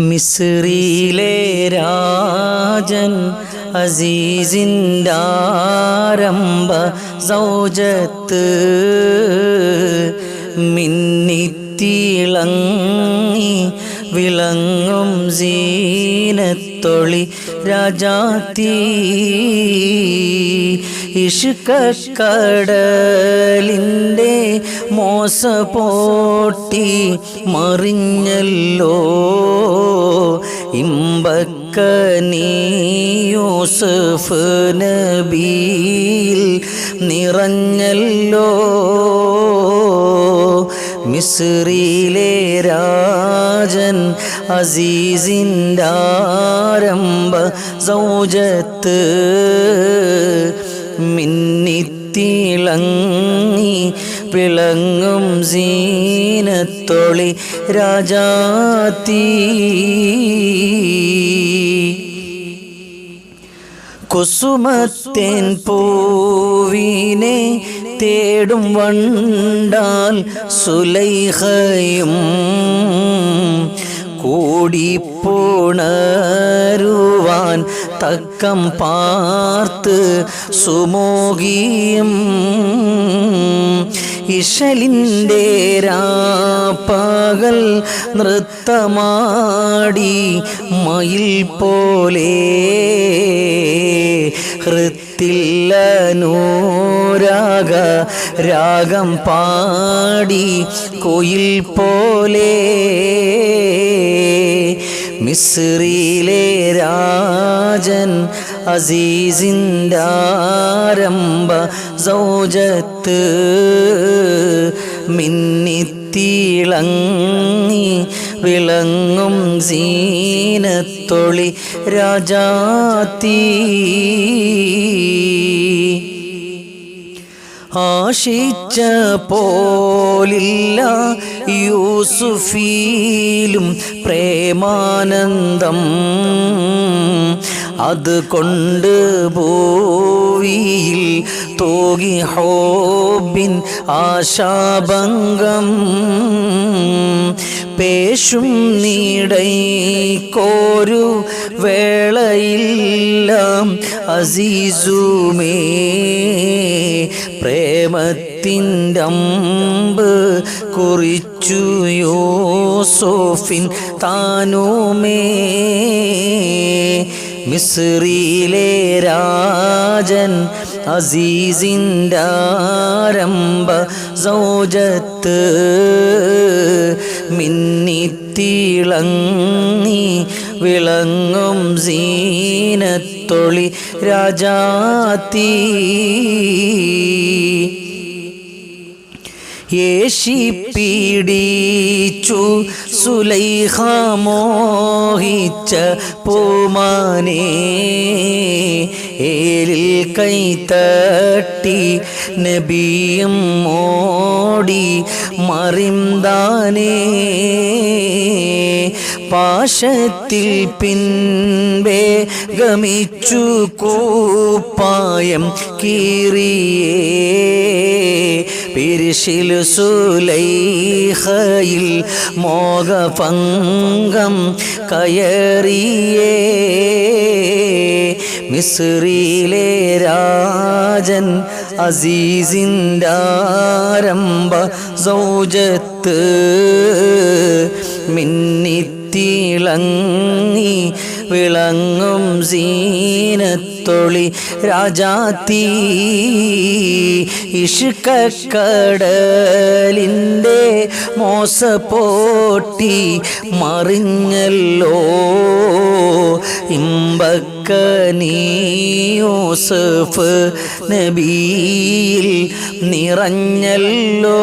മിസ്രിയിലെ രാജൻ അസീസിന്റാരംഭ സൗജത്ത് മിന്നിത്തിളങ്ങി വിളങ്ങും സീനത്തൊളി രാജാത്തി ഇഷ്കക്കടലിന്റെ മോസ പോട്ടി മറിഞ്ഞല്ലോ. ഇമ്പക്കനീയൂസഫ് നബിയിൽ നിറഞ്ഞല്ലോ. മിസ്രിയിലെ രാജൻ അസീസിന്റെ ആരംഭ സൗജത്ത് മിന്നിത്തിളങ്ങി പിളങ്ങും സീനത്തൊളി രാജാത്തീ കുസുമത്തേൻ പൂവിനെ തേടും വണ്ടാൽ സുലൈഹയും കൂടിപ്പോണരുവാൻ തക്കം പാർത്ത് സുമോകിയും ഇഷലിന്റെ രാപ്പകൽ നൃത്തമാടി മയിൽ പോലെ ഹൃത്തില്ല നൂരാഗ രാഗം പാടി കൊയിൽ പോലെ മിസ്രിയിലെ രാജൻ അസീസിന്റെ ആരംഭ സൗജത്ത് മിന്നിത്തിളങ്ങി വിളങ്ങും സീനത്തൊളി രാജാത്തീ ആശിച്ച പോലില്ല യൂസുഫീലും പ്രേമാനന്ദം. അതുകൊണ്ട് ഭൂവിയിൽ തോകി ഹോബിൻ ആശാഭംഗം പേശും കോരു വേളയില്ലാം അസീസുമേ പ്രേമത്തിന്റെ അമ്പ് കുറിച്ചു യോസോഫിൻ താനുമേ മിസ്രിയിലെ രാജൻ അസീസിന്റെ ആരംഭ സൗജത്ത് മിന്നിത്തിളങ്ങി വിളങ്ങും സീനത്തൊളി രാജാത്തീ യേശി പീഡിച്ചു സുലൈഹ മോഹിച്ച പൂമാനേ ഏലിൽ കൈത്തട്ടി നബിയും മോടി മറിന്താനേ പാശത്തിൽ പിൻപേ ഗമിച്ചു കൂപ്പായം കീറിയേ പിരിശിൽ സുലൈഹയിൽ മോഹഭംഗം കയറിയേ. മിസ്രിയിലെ രാജൻ അസീസിന്റാരംഭ സൗജത്ത് മിന്നിത്തിളങ്ങി വിളങ്ങും സീനത്തൊളി രാജാത്തീ ഇഷ്കക്കടലിന്റെ മോസപ്പോട്ടി മറിഞ്ഞല്ലോ. ഇമ്പക്കനീയോസഫ് നബിയിൽ നിറഞ്ഞല്ലോ.